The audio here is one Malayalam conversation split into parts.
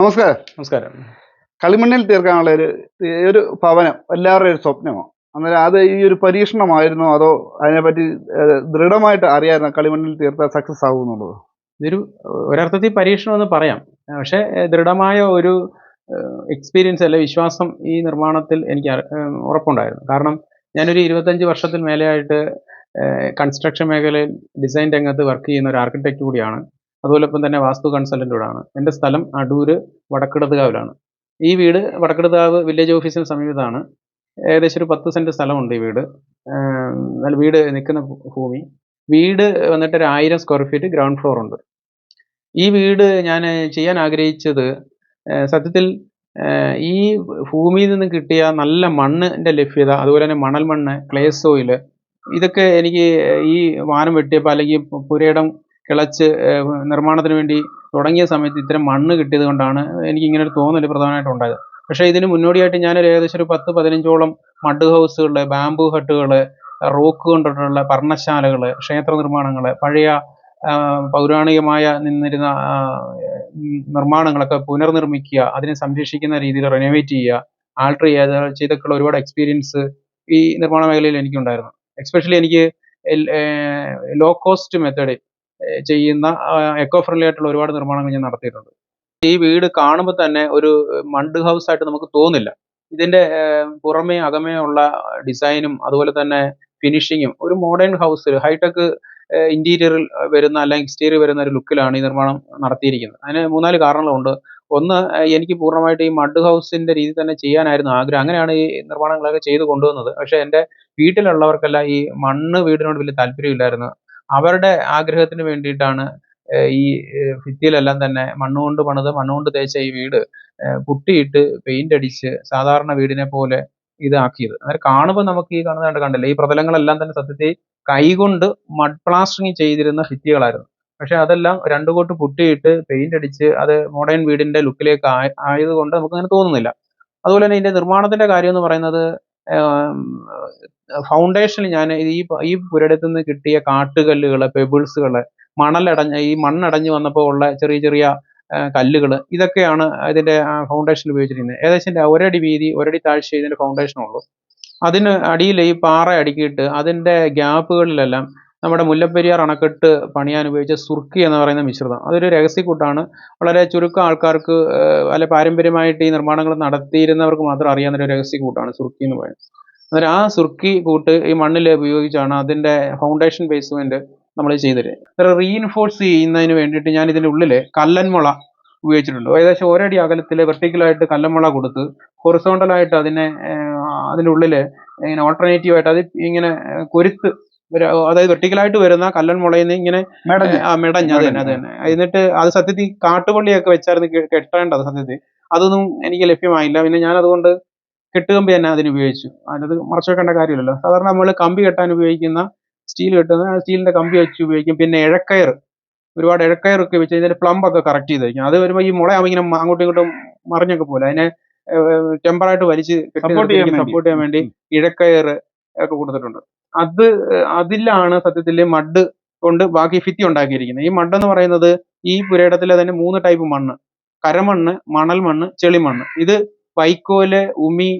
നമസ്കാരം. നമസ്കാരം. കളിമണ്ണിൽ തീർക്കാനുള്ള ഒരു ഒരു ഭവനം എല്ലാവരുടെയും ഒരു സ്വപ്നമോ? അന്നേരം അത് ഈ ഒരു പരീക്ഷണമായിരുന്നോ? അതോ അതിനെപ്പറ്റി ദൃഢമായിട്ട് അറിയാമായിരുന്നോ കളിമണ്ണിൽ തീർത്താൽ സക്സസ് ആകും എന്നുള്ളത് ഇതൊരു ഒരർത്ഥത്തിൽ പരീക്ഷണം എന്ന് പറയാം. പക്ഷേ ദൃഢമായ ഒരു എക്സ്പീരിയൻസ് അല്ലെ വിശ്വാസം ഈ നിർമ്മാണത്തിൽ എനിക്ക് ഉറപ്പുണ്ടായിരുന്നു. കാരണം ഞാനൊരു ഇരുപത്തഞ്ച് വർഷത്തിൽ മേലെയായിട്ട് കൺസ്ട്രക്ഷൻ മേഖലയിൽ ഡിസൈൻ രംഗത്ത് വർക്ക് ചെയ്യുന്ന ഒരു ആർക്കിടെക്റ്റ് കൂടിയാണ്. അതുപോലൊപ്പം തന്നെ വാസ്തു കൺസൾട്ടന്റ് കൂടാണ് എന്റെ സ്ഥലം അടൂർ വടക്കിടതുകാവിലാണ്. ഈ വീട് വടക്കിടതുകാവ് വില്ലേജ് ഓഫീസിന് സമീപത്താണ്. ഏകദേശം ഒരു പത്ത് സെന്റ് സ്ഥലമുണ്ട് ഈ വീട്. എന്നാൽ വീട് നിൽക്കുന്ന ഭൂമി. വീട് വന്നിട്ട് ഒരു ആയിരം സ്ക്വയർ ഫീറ്റ് ഗ്രൗണ്ട് ഫ്ലോർ ഉണ്ട്. ഈ വീട് ഞാൻ ചെയ്യാൻ ആഗ്രഹിച്ചത് സത്യത്തിൽ ഈ ഭൂമിയിൽ നിന്ന് കിട്ടിയ നല്ല മണ്ണിന്റെ ലഭ്യത അതുപോലെ തന്നെ മണൽ മണ്ണ് ക്ലേ സോയിൽ ഇതൊക്കെ എനിക്ക് ഈ വാനം വെട്ടിയപ്പോൾ അല്ലെങ്കിൽ പുരയിടം കിളച്ച് നിർമ്മാണത്തിന് വേണ്ടി തുടങ്ങിയ സമയത്ത് ഇത്തരം മണ്ണ് കിട്ടിയത് കൊണ്ടാണ് എനിക്ക് ഇങ്ങനെ ഒരു തോന്നൽ പ്രധാനമായിട്ടും ഉണ്ടായത്. പക്ഷേ ഇതിന് മുന്നോടിയായിട്ട് ഞാനൊരു ഏകദേശം ഒരു പത്ത് പതിനഞ്ചോളം മഡ് ഹൗസുകൾ ബാംബു ഹട്ടുകൾ റോക്ക് കൊണ്ടിട്ടുള്ള പർണശാലകൾ ക്ഷേത്ര നിർമ്മാണങ്ങൾ പഴയ പൗരാണികമായ നിന്നിരുന്ന നിർമ്മാണങ്ങളൊക്കെ പുനർനിർമ്മിക്കുക അതിനെ സംരക്ഷിക്കുന്ന രീതിയിൽ റെനോവേറ്റ് ചെയ്യുക ആൾട്ടർ ചെയ്യുക ചെയ്തൊക്കെയുള്ള ഒരുപാട് എക്സ്പീരിയൻസ് ഈ നിർമ്മാണ മേഖലയിൽ എനിക്കുണ്ടായിരുന്നു. എക്സ്പെഷ്യലി എനിക്ക് ലോ കോസ്റ്റ് മെത്തേഡ് ചെയ്യുന്ന എക്കോ ഫ്രണ്ട്ലി ആയിട്ടുള്ള ഒരുപാട് നിർമ്മാണങ്ങൾ ഞാൻ നടത്തിയിട്ടുണ്ട്. ഈ വീട് കാണുമ്പോൾ തന്നെ ഒരു മണ്ട് ഹൗസ് ആയിട്ട് നമുക്ക് തോന്നില്ല. ഇതിന്റെ പുറമേ അകമേ ഉള്ള ഡിസൈനും അതുപോലെ തന്നെ ഫിനിഷിങ്ങും ഒരു മോഡേൺ ഹൗസ് ഹൈടെക് ഇന്റീരിയറിൽ വരുന്ന അല്ലെങ്കിൽ എക്സ്റ്റീരിയർ വരുന്ന ഒരു ലുക്കിലാണ് ഈ നിർമ്മാണം നടത്തിയിരിക്കുന്നത്. അതിന് മൂന്നാൽ കാരണങ്ങളുണ്ട്. ഒന്ന് എനിക്ക് പൂർണമായിട്ട് ഈ മഡ് ഹൗസിന്റെ രീതി തന്നെ ചെയ്യാനായിരുന്നു ആഗ്രഹം. അങ്ങനെയാണ് ഈ നിർമ്മാണങ്ങളൊക്കെ ചെയ്തു കൊണ്ടുവന്നത്. പക്ഷെ എന്റെ വീട്ടിലുള്ളവർക്കെല്ലാം ഈ മണ്ണ് വീടിനോട് വലിയ താല്പര്യമില്ലായിരുന്നു. അവരുടെ ആഗ്രഹത്തിന് വേണ്ടിയിട്ടാണ് ഈ ഭിത്തിയിലെല്ലാം തന്നെ മണ്ണുകൊണ്ട് പണിത് മണ്ണുകൊണ്ട് തേച്ച ഈ വീട് പുട്ടിയിട്ട് പെയിന്റ് അടിച്ച് സാധാരണ വീടിനെ പോലെ ഇതാക്കിയത്. അന്നേരം കാണുമ്പോൾ നമുക്ക് ഈ കാണുന്ന കണ്ട് കണ്ടില്ലേ? ഈ പ്രതലങ്ങളെല്ലാം തന്നെ സത്യത്തിൽ കൈകൊണ്ട് മഡ് പ്ലാസ്റ്ററിങ് ചെയ്തിരുന്ന ഭിത്തികളായിരുന്നു. പക്ഷെ അതെല്ലാം രണ്ടു കോട്ട് പുട്ടിയിട്ട് പെയിന്റ് അടിച്ച് അത് മോഡേൺ വീടിന്റെ ലുക്കിലേക്ക് ആയതുകൊണ്ട് നമുക്ക് അങ്ങനെ തോന്നുന്നില്ല. അതുപോലെ തന്നെ ഇതിന്റെ നിർമ്മാണത്തിന്റെ കാര്യം എന്ന് പറയുന്നത് ഫൗണ്ടേഷനിൽ ഞാൻ ഈ ഈ പുരയിടത്തു നിന്ന് കിട്ടിയ കാട്ടുകല്ലുകൾ പെബിൾസുകൾ മണലടഞ്ഞ ഈ മണ്ണടഞ്ഞു വന്നപ്പോൾ ഉള്ള ചെറിയ ചെറിയ കല്ലുകൾ ഇതൊക്കെയാണ് ഇതിന്റെ ഫൗണ്ടേഷൻ ഉപയോഗിച്ചിരിക്കുന്നത്. ഏകദേശം ഒരടി വീതി ഒരടി താഴ്ച ഇതിന്റെ ഫൗണ്ടേഷൻ ഉള്ളൂ. അതിന് അടിയിൽ ഈ പാറ അടുക്കിയിട്ട് അതിന്റെ ഗ്യാപ്പുകളിലെല്ലാം നമ്മുടെ മുല്ലപ്പെരിയാർ അണക്കെട്ട് പണിയാൻ ഉപയോഗിച്ച സുർക്കി എന്ന് പറയുന്ന മിശ്രിതം. അതൊരു രഹസ്യക്കൂട്ടാണ് വളരെ ചുരുക്കം ആൾക്കാർക്ക് അല്ലെ പാരമ്പര്യമായിട്ട് ഈ നിർമ്മാണങ്ങൾ നടത്തിയിരുന്നവർക്ക് മാത്രം അറിയാവുന്ന ഒരു രഹസ്യക്കൂട്ടാണ് സുർക്കി എന്ന് പറയുന്നത്. അന്നേരം ആ സുർക്കി കൂട്ട് ഈ മണ്ണിൽ ഉപയോഗിച്ചാണ് അതിന്റെ ഫൗണ്ടേഷൻ ബേസ്മെന്റ് നമ്മൾ ചെയ്തത് റീഇൻഫോഴ്സ് ചെയ്യുന്നതിന് വേണ്ടിയിട്ട് ഞാൻ ഇതിന്റെ ഉള്ളിൽ കല്ലൻമുള ഉപയോഗിച്ചിട്ടുണ്ട്. ഏകദേശം ഒരടി അകലത്തിൽ വെർട്ടിക്കലായിട്ട് കല്ലൻമുള കൊടുത്ത് ഹൊറിസോണ്ടലായിട്ട് അതിനെ അതിന്റെ ഉള്ളിൽ ഇങ്ങനെ ഓൾട്ടർനേറ്റീവായിട്ട് അത് ഇങ്ങനെ കൊരുത്ത് അതായത് വെർട്ടിക്കലായിട്ട് വരുന്ന കല്ലൻ നിന്ന് ഇങ്ങനെ മെടഞ്ഞ്. അത് തന്നെ അത് തന്നെ. എന്നിട്ട് അത് സത്യത്തിൽ കാട്ടുപള്ളിയൊക്കെ വെച്ചായിരുന്നു കെട്ടേണ്ടത് സത്യത്തിൽ. അതൊന്നും എനിക്ക് ലഭ്യമായില്ല. പിന്നെ ഞാൻ അതുകൊണ്ട് കെട്ടുകമ്പി തന്നെ അതിന് ഉപയോഗിച്ചു. അതിനത് മറച്ചു വെക്കേണ്ട കാര്യമില്ലല്ലോ. സാധാരണ നമ്മൾ കമ്പി കെട്ടാൻ ഉപയോഗിക്കുന്ന സ്റ്റീൽ കെട്ടുന്ന സ്റ്റീലിന്റെ കമ്പി വെച്ച് ഉപയോഗിക്കും. പിന്നെ ഇഴക്കയർ. ഒരുപാട് ഇഴക്കയറൊക്കെ വെച്ച് ഇതിന്റെ പ്ലംബ് ഒക്കെ കറക്റ്റ് ചെയ്തായിരിക്കും അത് വരുമ്പോൾ ഈ മുളയാകുമ്പോൾ ഇങ്ങനെ അങ്ങോട്ടും ഇങ്ങോട്ടും മറിഞ്ഞൊക്കെ പോലെ. അതിനെ ടെമ്പറായിട്ട് വലിച്ച് സപ്പോർട്ട് ചെയ്യാൻ വേണ്ടി. ഇഴക്കയർ ഒക്കെ കൊടുത്തിട്ടുണ്ട്. അത് അതിലാണ് സത്യത്തിൽ മഡ് കൊണ്ട് ബാക്കി ഭിത്തി ഉണ്ടാക്കിയിരിക്കുന്നത്. ഈ മഡ് എന്ന് പറയുന്നത് ഈ പുരയിടത്തിലെ തന്നെ മൂന്ന് ടൈപ്പ് മണ്ണ്. കരമണ്ണ് മണൽ മണ്ണ് ചെളിമണ്ണ്. ഇത് വൈക്കോൽ ഉമി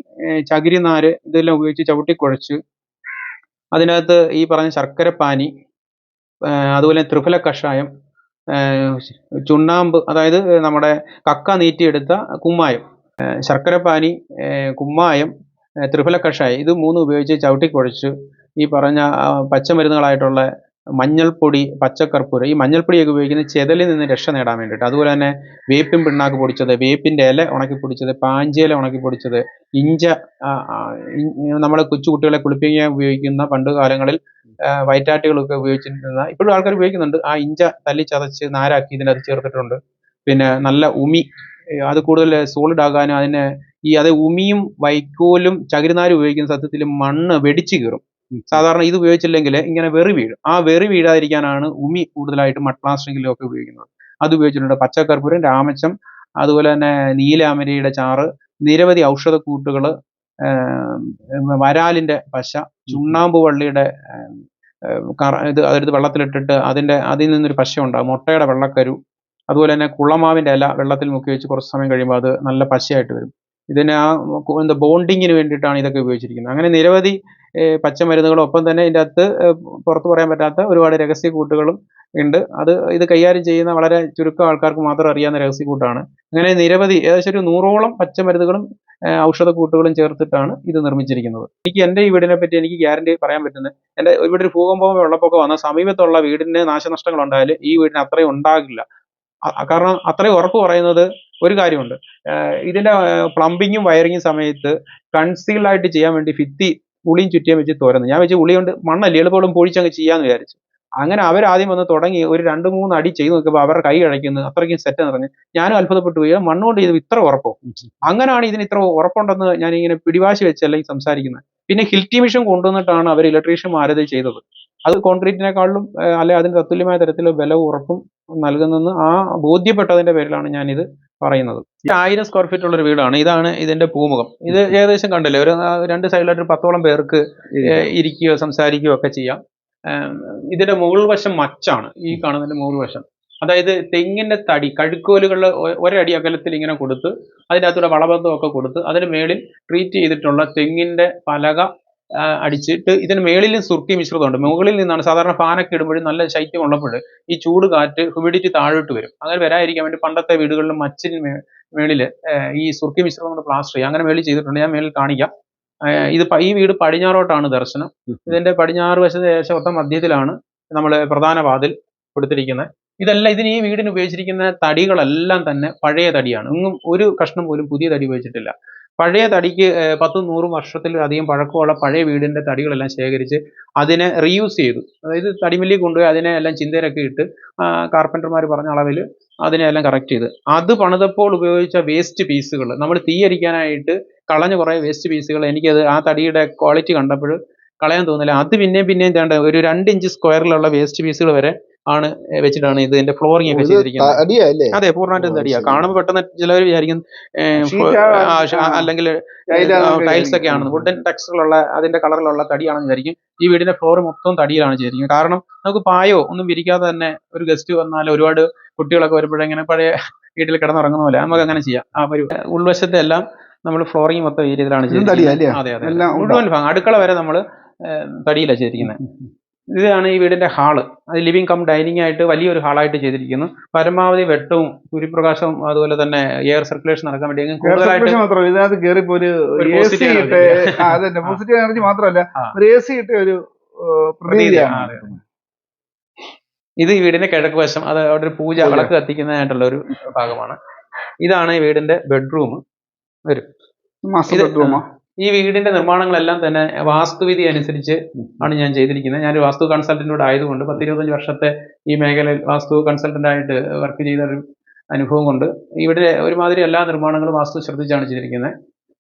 ചകിരിനാര് ഇതെല്ലാം ഉപയോഗിച്ച് ചവിട്ടി കുഴച്ച് അതിനകത്ത് ഈ പറഞ്ഞ ശർക്കരപ്പാനി പാനി അതുപോലെ ത്രിഫല കഷായം ചുണ്ണാമ്പ് അതായത് നമ്മുടെ കക്ക നീറ്റിയെടുത്ത കുമ്മായം ശർക്കര ശർക്കരപ്പാനി കുമ്മായം ത്രിഫല കഷായം ഇത് മൂന്നും ഉപയോഗിച്ച് ചവിട്ടി കുഴച്ച് ഈ പറഞ്ഞ പച്ചമരുന്നുകളായിട്ടുള്ള മഞ്ഞൾപ്പൊടി പച്ചക്കർപ്പൂരം ഈ മഞ്ഞൾപ്പൊടിയൊക്കെ ഉപയോഗിക്കുന്നത് ചെതലിൽ നിന്ന് രക്ഷ നേടാൻ വേണ്ടിയിട്ട്. അതുപോലെ തന്നെ വേപ്പിൻ പിണ്ണാക്ക് പൊടിച്ചത് വേപ്പിന്റെ ഇല ഉണക്കി പൊടിച്ചത് പാഞ്ചിയില ഉണക്കി പൊടിച്ചത് ഇഞ്ച നമ്മൾ കൊച്ചു കുട്ടികളെ കുളിപ്പിക്കാൻ ഉപയോഗിക്കുന്ന പണ്ട് കാലങ്ങളിൽ വയറ്റാറ്റുകളൊക്കെ ഉപയോഗിച്ചിരുന്ന ഇപ്പോഴും ആൾക്കാർ ഉപയോഗിക്കുന്നുണ്ട്. ആ ഇഞ്ച തല്ലി ചതച്ച് നാരാക്കി ഇതിനകത്ത് ചേർത്തിട്ടുണ്ട്. പിന്നെ നല്ല ഉമി അത് കൂടുതൽ സോളിഡ് ആകാനും അതിന് ഈ അത് ഉമിയും വൈക്കോലും ചകിരിനാരും ഉപയോഗിക്കുന്ന സത്യത്തിൽ മണ്ണ് വെടിച്ചു കീറും. സാധാരണ ഇത് ഉപയോഗിച്ചില്ലെങ്കിൽ ഇങ്ങനെ വെറി വീഴും. ആ വെറി വീഴാതിരിക്കാനാണ് ഉമി കൂടുതലായിട്ട് മഡ് ഒക്കെ ഉപയോഗിക്കുന്നത്. അത് ഉപയോഗിച്ചിട്ടുണ്ട് പച്ചക്കർപ്പൂരം രാമച്ചം അതുപോലെ തന്നെ നീലാമരിയുടെ ചാറ് നിരവധി ഔഷധക്കൂട്ടുകൾ വരാലിന്റെ പശ ചുണ്ണാമ്പ് വള്ളിയുടെ കറ ഇത് അതെടുത്ത് വെള്ളത്തിലിട്ടിട്ട് അതിന്റെ അതിൽ നിന്നൊരു പശ ഉണ്ടാകും മുട്ടയുടെ വെള്ളക്കരു. അതുപോലെ തന്നെ കുളമാവിന്റെ ഇല വെള്ളത്തിൽ മുക്കി വെച്ച് കുറച്ച് സമയം കഴിയുമ്പോൾ അത് നല്ല പശയായിട്ട് വരും. ഇതിന് ആ എന്താ ബോണ്ടിങ്ങിന് വേണ്ടിയിട്ടാണ് ഇതൊക്കെ ഉപയോഗിച്ചിരിക്കുന്നത്. അങ്ങനെ നിരവധി പച്ചമരുന്നുകളും ഒപ്പം തന്നെ ഇതിന്റെ അകത്ത് പുറത്തു പറയാൻ പറ്റാത്ത ഒരുപാട് രഹസ്യ കൂട്ടുകളും ഉണ്ട്. അത് ഇത് കൈകാര്യം ചെയ്യുന്ന വളരെ ചുരുക്കം ആൾക്കാർക്ക് മാത്രം അറിയാവുന്ന രഹസ്യ കൂട്ടാണ്. അങ്ങനെ നിരവധി ഏകദേശം ഒരു നൂറോളം പച്ചമരുന്നുകളും ഔഷധക്കൂട്ടുകളും ചേർത്തിട്ടാണ് ഇത് നിർമ്മിച്ചിരിക്കുന്നത്. എനിക്ക് എന്റെ ഈ വീടിനെ പറ്റി എനിക്ക് ഗ്യാരണ്ടി പറയാൻ പറ്റുന്നത് എന്റെ ഇവിടെ ഒരു ഭൂകമ്പമോ വെള്ളപ്പൊക്കമോ വന്ന സമീപത്തുള്ള വീടിന് നാശനഷ്ടങ്ങൾ ഉണ്ടായാൽ ഈ വീടിന് അത്രയും ഉണ്ടാകില്ല. കാരണം അത്രയും ഉറപ്പ് പറയുന്നത് ഒരു കാര്യമുണ്ട്. ഇതിന്റെ പ്ലംബിങ്ങും വയറിങ്ങും സമയത്ത് കൺസീൽഡ് ആയിട്ട് ചെയ്യാൻ വേണ്ടി ഭിത്തി ഉളിയും ചുറ്റിയും വെച്ച് തുറന്നു ഞാൻ വെച്ച് ഉളി കൊണ്ട് മണ്ണല്ലേ എളുപ്പമുള്ള പൊഴിച്ചങ്ങ് ചെയ്യാന്ന് വിചാരിച്ചു. അങ്ങനെ ആദ്യം വന്ന് തുടങ്ങി ഒരു രണ്ട് മൂന്ന് അടി ചെയ്ത് നോക്കുമ്പോൾ അവരുടെ കൈ കഴിക്കുന്നു അത്രയ്ക്കും സെറ്റ് എന്ന് പറഞ്ഞു. ഞാനും അത്ഭുതപ്പെട്ടു പോയി. "ആ മണ്ണുകൊണ്ട് ഇത് ഇത്ര ഉറപ്പോ? അങ്ങനെയാണ് ഇതിന് ഇത്ര ഉറപ്പുണ്ടെന്ന് ഞാൻ ഇങ്ങനെ പിടിവാശി വെച്ച് അല്ലെങ്കിൽ സംസാരിക്കുന്നത്. പിന്നെ ഹിൽറ്റി മിഷൻ കൊണ്ടുവന്നിട്ടാണ് അവർ ഇലക്ട്രീഷ്യന്മാരത് ചെയ്തത്. അത് കോൺക്രീറ്റിനെക്കാളും അല്ലെ അതിന് തത്തുല്യമായ തരത്തിൽ ബലവും ഉറപ്പും നൽകുന്നെന്ന് ആ ബോധ്യപ്പെട്ടതിന്റെ പേരിലാണ് ഞാൻ ഇത് പറയുന്നത് ആയിരം സ്ക്വയർ ഫീറ്റ് ഉള്ള ഒരു വീടാണ്. ഇതാണ് ഇതിന്റെ പൂമുഖം. ഇത് ഏകദേശം കണ്ടില്ലേ? ഒരു രണ്ട് സൈഡിലായിട്ട് ഒരു പത്തോളം പേർക്ക് ഇരിക്കുകയോ സംസാരിക്കുകയോ ഒക്കെ ചെയ്യാം. ഇതിന്റെ മുകൾ വശം മച്ചാണ്. ഈ കാണുന്നതിന്റെ മുകൾ വശം. അതായത് തെങ്ങിന്റെ തടി കഴുക്കോലുകൾ ഒരടി അകലത്തിൽ ഇങ്ങനെ കൊടുത്ത് അതിനകത്തൂടെ വളബന്ധമൊക്കെ കൊടുത്ത് അതിന് മേളിൽ ട്രീറ്റ് ചെയ്തിട്ടുള്ള തെങ്ങിന്റെ പലക അടിച്ചിട്ട് ഇതിന് മേളിലും സുർക്കി മിശ്രിതമുണ്ട്. മുകളിൽ നിന്നാണ് സാധാരണ ഫാനൊക്കെ ഇടുമ്പോഴും നല്ല ശൈത്യം ഉള്ളപ്പോൾ ഈ ചൂട് കാറ്റ് ഹ്യൂമിഡിറ്റി താഴോട്ട് വരും. അങ്ങനെ വരാതിരിക്കാൻ വേണ്ടി പണ്ടത്തെ വീടുകളിലും മച്ചിന് മേ- മേളിൽ ഏഹ്, ഈ സുർക്കി മിശ്രിതം കൊണ്ട് പ്ലാസ്റ്റർ ചെയ്യുക അങ്ങനെ മേളിൽ ചെയ്തിട്ടുണ്ട്. ഞാൻ മേളിൽ കാണിക്കാം. ഇത് ഈ വീട് പടിഞ്ഞാറോട്ടാണ് ദർശനം. ഇതിന്റെ പടിഞ്ഞാറ് വശത്തെ ഏകദേശം ഒത്ത മധ്യത്തിലാണ് നമ്മൾ പ്രധാന വാതിൽ കൊടുത്തിരിക്കുന്നത്. ഇതെല്ലാം ഇതിന് ഈ വീടിന് ഉപയോഗിച്ചിരിക്കുന്ന തടികളെല്ലാം തന്നെ പഴയ തടിയാണ്. ഒന്നും ഒരു കഷ്ണം പോലും പുതിയ തടി ഉപയോഗിച്ചിട്ടില്ല. പഴയ തടിക്ക് പത്തും നൂറും വർഷത്തിലധികം പഴക്കമുള്ള പഴയ വീടിന്റെ തടികളെല്ലാം ശേഖരിച്ച് അതിനെ റീയൂസ് ചെയ്തു. അതായത് തടിമില്ലി കൊണ്ടുപോയി അതിനെ എല്ലാം ചിന്തയിലൊക്കെ ഇട്ട് കാർപ്പന്റർമാർ പറഞ്ഞ അളവിൽ അതിനെ എല്ലാം കറക്റ്റ് ചെയ്ത്. അത് പണിതപ്പോൾ ഉപയോഗിച്ച വേസ്റ്റ് പീസുകൾ നമ്മൾ തീയരിക്കാനായിട്ട് കളഞ്ഞ കുറേ വേസ്റ്റ് പീസുകൾ എനിക്കത് ആ തടിയുടെ ക്വാളിറ്റി കണ്ടപ്പോൾ കളയാൻ തോന്നില്ല. അത് പിന്നെയും പിന്നെയും വേണ്ട ഒരു രണ്ട് ഇഞ്ച് സ്ക്വയറിലുള്ള വേസ്റ്റ് പീസുകൾ വരെ ആണ് വെച്ചിട്ടാണ് ഇതിന്റെ ഫ്ലോറിംഗ് ഒക്കെ ചെയ്തിരിക്കുന്നത്. അതെ പൂർണമായിട്ടും അടിയാ. തടിയാ കാണുമ്പോൾ പെട്ടെന്ന് ചിലവർ വിചാരിക്കും. അല്ലെങ്കിൽ ടൈൽസ് ഒക്കെ ആണെന്ന് വുഡൻ ടെക്സ്റ്ററിലുള്ള അതിന്റെ കളറിലുള്ള തടിയാണെന്ന് വിചാരിക്കും. ഈ വീടിന്റെ ഫ്ലോർ മൊത്തം തടിയിലാണ് ചെയ്തിരിക്കുന്നത്. കാരണം നമുക്ക് പായോ ഒന്നും വിരിക്കാതെ തന്നെ ഒരു ഗസ്റ്റ് വന്നാൽ ഒരുപാട് കുട്ടികളൊക്കെ വരുമ്പോഴെങ്ങനെ പഴയ വീട്ടിൽ കിടന്നുറങ്ങുന്ന പോലെ നമുക്ക് അങ്ങനെ ചെയ്യാം. ആ ഒരു ഉൾവശത്തെ എല്ലാം നമ്മൾ ഫ്ലോറിംഗ് മൊത്തം ഈ രീതിയിലാണ് അല്ലേ? അതെ അതെ. മുഴുവൻ അടുക്കള വരെ നമ്മൾ തടിയിലാണ് ചെയ്തിരിക്കുന്നത്. ഇതാണ് ഈ വീടിന്റെ ഹാൾ അത് ലിവിംഗ് കം ഡൈനിങ് ആയിട്ട് വലിയൊരു ഹാളായിട്ട് ചെയ്തിരിക്കുന്നു. പരമാവധി വെട്ടവും സൂര്യപ്രകാശവും അതുപോലെ തന്നെ എയർ സർക്കുലേഷൻ നടക്കാൻ വേണ്ടി കൂടുതലായിട്ട് ഇതിനകത്ത് കയറിപ്പോ ഒരു ഒരു എ സി positive ഇട്ട് energy. അതന്നെ പോസിറ്റീവ് എനർജി മാത്രമല്ല ഒരു എ സി ഇട്ട ഒരു പ്രതീതിയാണ്. ഇത് ഈ വീടിന്റെ കിഴക്ക് വശം അത് അവിടെ ഒരു പൂജ. വിളക്ക് കത്തിക്കുന്നതായിട്ടുള്ള ഒരു ഭാഗമാണ്. ഇതാണ് ഈ വീടിന്റെ ബെഡ്റൂം. മാസ്റ്റർ ഇത് ബെഡ്റൂമാ? ഈ വീടിന്റെ നിർമ്മാണങ്ങളെല്ലാം തന്നെ വാസ്തുവിധി അനുസരിച്ച് ആണ് ഞാൻ ചെയ്തിരിക്കുന്നത്. ഞാൻ വാസ്തു കൺസൾട്ടന്റോട് ആയതുകൊണ്ട് പത്ത് ഇരുപത്തഞ്ച് വർഷത്തെ ഈ മേഖലയിൽ വാസ്തു കൺസൾട്ടന്റ് ആയിട്ട് വർക്ക് ചെയ്ത ഒരു അനുഭവം കൊണ്ട് ഇവിടെ ഒരുമാതിരി എല്ലാ നിർമ്മാണങ്ങളും വാസ്തു ശ്രദ്ധിച്ചാണ് ചെയ്തിരിക്കുന്നത്.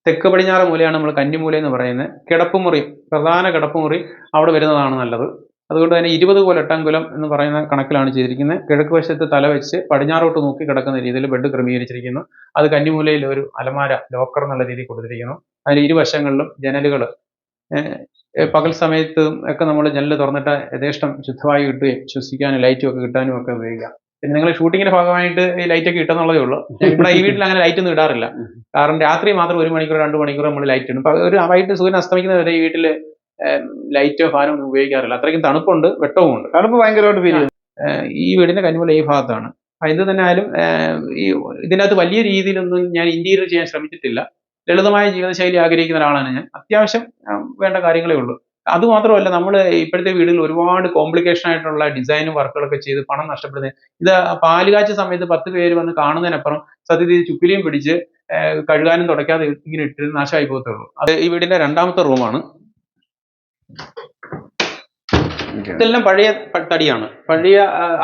തെക്ക് പടിഞ്ഞാറ് മൂലയാണ് നമ്മൾ കന്നിമൂല എന്ന് പറയുന്നത്. കിടപ്പുമുറി പ്രധാന കിടപ്പുമുറി അവിടെ വരുന്നതാണ് നല്ലത്. അതുകൊണ്ട് തന്നെ ഇരുപത് എട്ടാംകുലം എന്ന് പറയുന്ന കണക്കിലാണ് ചെയ്തിരിക്കുന്നത്. കിഴക്ക് വശത്ത് തല വെച്ച് പടിഞ്ഞാറോട്ട് നോക്കി കിടക്കുന്ന രീതിയിൽ ബെഡ് ക്രമീകരിച്ചിരിക്കുന്നു. അത് കന്നിമൂലയിൽ ഒരു അലമാര ലോക്കർ എന്നുള്ള രീതിയിൽ കൊടുത്തിരിക്കുന്നു. അതിന് ഇരുവശങ്ങളിലും ജനലുകൾ പകൽ സമയത്തും ഒക്കെ നമ്മൾ ജനൽ തുറന്നിട്ട് യഥേഷ്ടം ശുദ്ധവായു കിട്ടുകയും ശ്വസിക്കാനും ലൈറ്റും ഒക്കെ കിട്ടാനും ഒക്കെ ഉപയോഗിക്കാം പിന്നെ നിങ്ങൾ ഷൂട്ടിങ്ങിന്റെ ഭാഗമായിട്ട് ഈ ലൈറ്റ് ഒക്കെ കിട്ടുന്നുള്ളതേ ഉള്ളൂ. ഇവിടെ ഈ വീട്ടിൽ അങ്ങനെ ലൈറ്റ് ഒന്നും ഇടാറില്ല. കാരണം രാത്രി മാത്രം ഒരു മണിക്കൂർ രണ്ട് മണിക്കൂർ നമ്മൾ ലൈറ്റ് ഇടും. ഒരു വൈകിട്ട് സൂര്യൻ അസ്തമിക്കുന്ന വരെ ഈ വീട്ടിൽ ലൈറ്റോ ഫാനോ ഒന്നും ഉപയോഗിക്കാറില്ല. അത്രയ്ക്കും തണുപ്പുണ്ട് വെട്ടവും ഉണ്ട്. തണുപ്പ് ഭയങ്കരമായിട്ട് ഫീൽ ഈ വീടിന്റെ കനിമുള്ള ഈ ഭാഗത്താണ്. എന്ത് തന്നെ ആയാലും ഈ ഇതിനകത്ത് വലിയ രീതിയിലൊന്നും ഞാൻ ഇന്റീരിയർ ചെയ്യാൻ ശ്രമിച്ചിട്ടില്ല. ലളിതമായ ജീവിതശൈലി ആഗ്രഹിക്കുന്ന ഒരാളാണ് ഞാൻ. അത്യാവശ്യം വേണ്ട കാര്യങ്ങളേ ഉള്ളൂ. അതുമാത്രമല്ല നമ്മൾ ഇപ്പോഴത്തെ വീടുകളിൽ ഒരുപാട് കോംപ്ലിക്കേഷൻ ആയിട്ടുള്ള ഡിസൈനും വർക്കുകളൊക്കെ ചെയ്ത് പണം നഷ്ടപ്പെടുന്നത് ഇത് പാലുകാച്ച സമയത്ത് പത്ത് പേര് വന്ന് കാണുന്നതിനപ്പുറം സത്യത്തിൽ ചുക്കിലിയും പിടിച്ച് കഴുകാനും തുടയ്ക്കാതെ ഇങ്ങനെ ഇട്ട് നാശമായി പോകത്തുള്ളൂ. അത് ഈ വീടിന്റെ രണ്ടാമത്തെ റൂമാണ് ഇതെല്ലാം പഴയ തടിയാണ്. പഴയ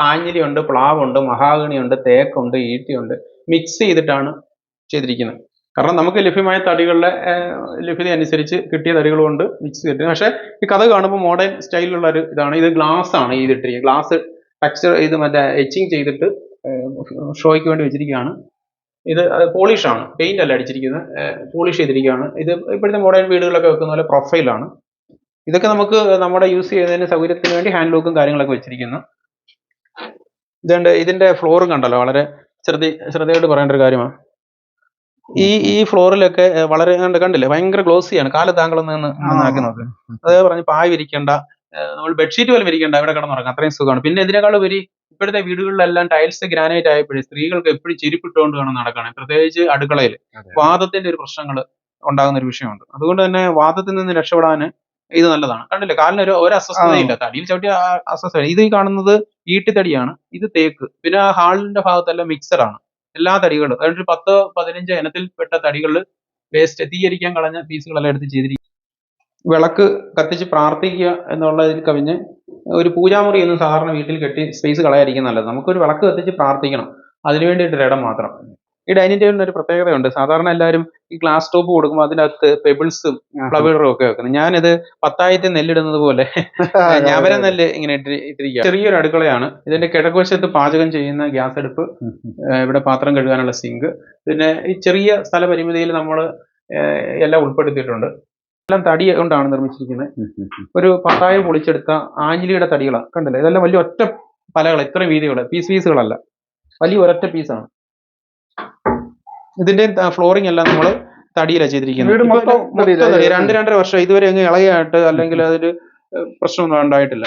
ആഞ്ഞിലിയുണ്ട് പ്ലാവുണ്ട് മഹാഗണിയുണ്ട് തേക്കുണ്ട് ഈട്ടിയുണ്ട്. മിക്സ് ചെയ്തിട്ടാണ് ചെയ്തിരിക്കുന്നത്. കാരണം നമുക്ക് ലഭ്യമായ തടികളുടെ ലഭ്യത അനുസരിച്ച് കിട്ടിയ തടികൾ കൊണ്ട് മിക്സ് ചെയ്തിട്ട്. പക്ഷേ ഈ കഥ കാണുമ്പോൾ മോഡേൺ സ്റ്റൈലിലുള്ള ഒരു ഇതാണ്. ഇത് ഗ്ലാസ് ആണ് ചെയ്തിട്ടിരിക്കുന്നത്. ഗ്ലാസ് ടെക്സ്ചർ ഇത് മറ്റേ എച്ചിങ് ചെയ്തിട്ട് ഷോയ്ക്ക് വേണ്ടി വെച്ചിരിക്കുകയാണ്. ഇത് പോളിഷ് ആണ്. പെയിന്റ് അല്ല അടിച്ചിരിക്കുന്നത്. പോളിഷ് ചെയ്തിരിക്കുകയാണ്. ഇത് ഇപ്പോഴത്തെ മോഡേൺ വീടുകളൊക്കെ വെക്കുന്ന പോലെ പ്രൊഫൈലാണ് ഇതൊക്കെ നമുക്ക് നമ്മുടെ യൂസ് ചെയ്യുന്നതിന് സൗകര്യത്തിന് വേണ്ടി ഹാൻഡ് ലോക്കും കാര്യങ്ങളൊക്കെ വെച്ചിരിക്കുന്നു. ഇതുണ്ട് ഇതിന്റെ ഫ്ലോറും കണ്ടല്ലോ. വളരെ ശ്രദ്ധ ശ്രദ്ധയോട് പറയേണ്ട ഒരു കാര്യമാണ്. ഈ ഈ ഫ്ലോറിലൊക്കെ വളരെ കണ്ട് കണ്ടില്ലേ? ഭയങ്കര ഗ്ലോസിയാണ്. കാൽ താങ്കളൊന്ന് നിന്ന് നന്നാക്കി നോക്ക് അതേ പറഞ്ഞ് പായ വിരിക്കണ്ട. നമ്മൾ ബെഡ്ഷീറ്റ് പോലും വിരിക്കണ്ട. ഇവിടെ കിടന്നുറങ്ങാം. അത്രയും സുഖമാണ്. പിന്നെ ഇതിനേക്കാൾ ഉപരി ഇപ്പോഴത്തെ വീടുകളിലെല്ലാം ടൈൽസ് ഗ്രാനൈറ്റ് ആയപ്പോഴേ സ്ത്രീകൾക്ക് എപ്പോഴും ചെരുപ്പിട്ടുകൊണ്ട് വേണം നടക്കണം. പ്രത്യേകിച്ച് അടുക്കളയിൽ വാദത്തിന്റെ ഒരു പ്രശ്നങ്ങൾ ഉണ്ടാകുന്ന ഒരു വിഷയമുണ്ട്. അതുകൊണ്ട് തന്നെ വാദത്തിൽ നിന്ന് രക്ഷപ്പെടാൻ ഇത് നല്ലതാണ്. കണ്ടില്ലേ? കാലിന് ഒരു ഒരു അസ്വസ്ഥതയില്ല. തടിയിൽ ചവിട്ടി അസ്വസ്ഥത ഇത് ഈ കാണുന്നത് ഈട്ടിത്തടിയാണ്. ഇത് തേക്ക്. പിന്നെ ആ ഹാളിന്റെ ഭാഗത്തെല്ലാം മിക്സഡ് ആണ് എല്ലാ തടികളും അതായത് ഒരു പത്തോ പതിനഞ്ചോ ഇനത്തിൽപ്പെട്ട തടികളിൽ വേസ്റ്റ് തീയരിക്കാൻ കളഞ്ഞ പീസുകളെല്ലാം എടുത്ത് ചെയ്തിരിക്കും. വിളക്ക് കത്തിച്ച് പ്രാർത്ഥിക്കുക എന്നുള്ളതിൽ കവിഞ്ഞ് ഒരു പൂജാമുറി ഒന്നും സാധാരണ വീട്ടിൽ കെട്ടി സ്പേസ് കളയായിരിക്കും നല്ലത്. നമുക്കൊരു വിളക്ക് കത്തിച്ച് പ്രാർത്ഥിക്കണം. അതിനു വേണ്ടിയിട്ട് ഇടം മാത്രം. ഈ ഡൈനിങ് ടേബിളിന് ഒരു പ്രത്യേകതയുണ്ട്. സാധാരണ എല്ലാവരും ഈ ഗ്ലാസ് ടോപ്പ് കൊടുക്കുമ്പോൾ അതിനകത്ത് പെബിൾസും ഫ്ലവറും ഒക്കെ വെക്കുന്നത് ഞാനിത് പത്തായത്തിൽ നെല്ലിടുന്നത് പോലെ ഞാവര നെല്ല് ഇങ്ങനെ ഇട്ടി- ഇട്ടിരിക്കുക ചെറിയൊരു അടുക്കളയാണ്. ഇതിന്റെ കിഴക്കുവശത്ത് പാചകം ചെയ്യുന്ന ഗ്യാസ് അടുപ്പ് ഇവിടെ പാത്രം കഴുകാനുള്ള സിങ്ക്. പിന്നെ ഈ ചെറിയ സ്ഥല പരിമിതിയിൽ നമ്മൾ എല്ലാം ഉൾപ്പെടുത്തിയിട്ടുണ്ട്. എല്ലാം തടി കൊണ്ടാണ് നിർമ്മിച്ചിരിക്കുന്നത്. ഒരു പത്തായം പൊളിച്ചെടുത്ത ആഞ്ഞിലിയുടെ തടികളാണ് കണ്ടില്ലേ? ഇതെല്ലാം വലിയ ഒറ്റ പലകൾ ഇത്ര വീതികൾ പീസ് പീസുകളല്ല. വലിയ ഒരൊറ്റ പീസാണ്. ഇതിന്റെ ഫ്ലോറിംഗ് എല്ലാം നമ്മൾ തടിയിലാണ് ചെയ്തിരിക്കുന്നത്. രണ്ട് രണ്ടര വർഷം ഇതുവരെ അങ്ങ് ഇളയായിട്ട് അല്ലെങ്കിൽ അതിന് പ്രശ്നമൊന്നും ഉണ്ടായിട്ടില്ല